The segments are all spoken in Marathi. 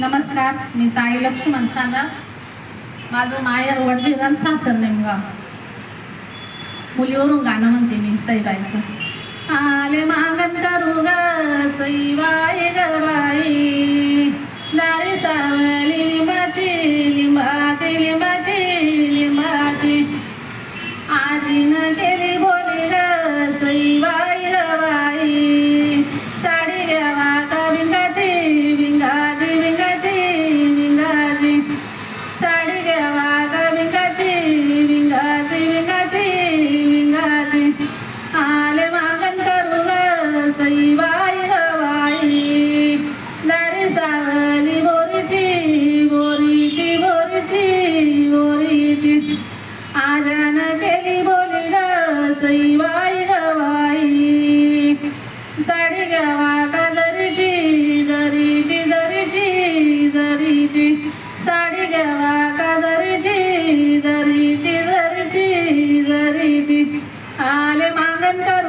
नमस्कार मी ताई लक्ष्मण सांगा माझं माहेर वडजिरण सासर नेमगाव. मुलीवरून गाणं म्हणते मी सईबाईचं. आले मागन करू ग सईबाई ग बाई दारी सावली सईबाई ग बाई दारी सावली बोरीची बोरीची बोरीची बोरीची आजन केली बोली ग सईबाई ग साडी घ्यावा का जरीची जरीची जरीची जरीची. साडी घ्यावा का जरीची जरीची जरीची जरीची. आले मागण करू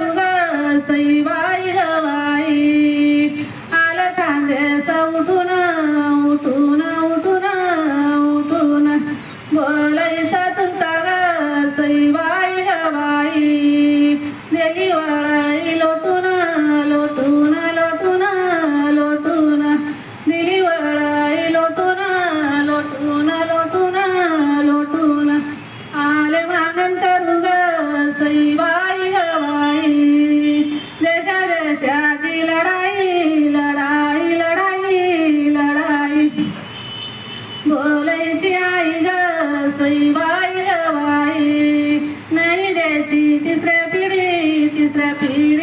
ग वाई ग बाई नाही द्यायची तिसऱ्या पिढी तिसऱ्या पिढी.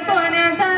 सोन्याचा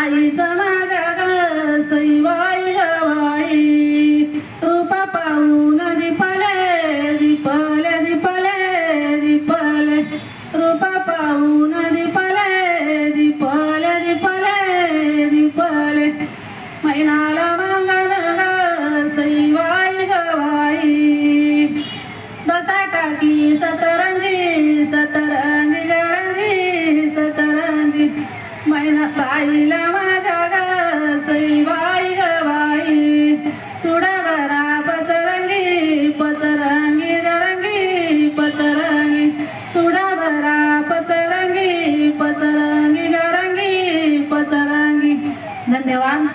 बाईचं माग ग सईबाई ग रूप पाहून दिपले दिपले दिपले दिपले. रूप पाहून दिपले दिपले दिपले दिपले. मैनाला मागण ग सईबाई ग गवाई बसा टाकी सतरंजी सतर मैना बाईला माझ्या ग सईबाई गवाई बाई. चुडावरा पचरंगी पचरंगी गरंगी पचरंगी. चुडावरा पचरंगी पचरंगी गरंगी पचरंगी. धन्यवाद.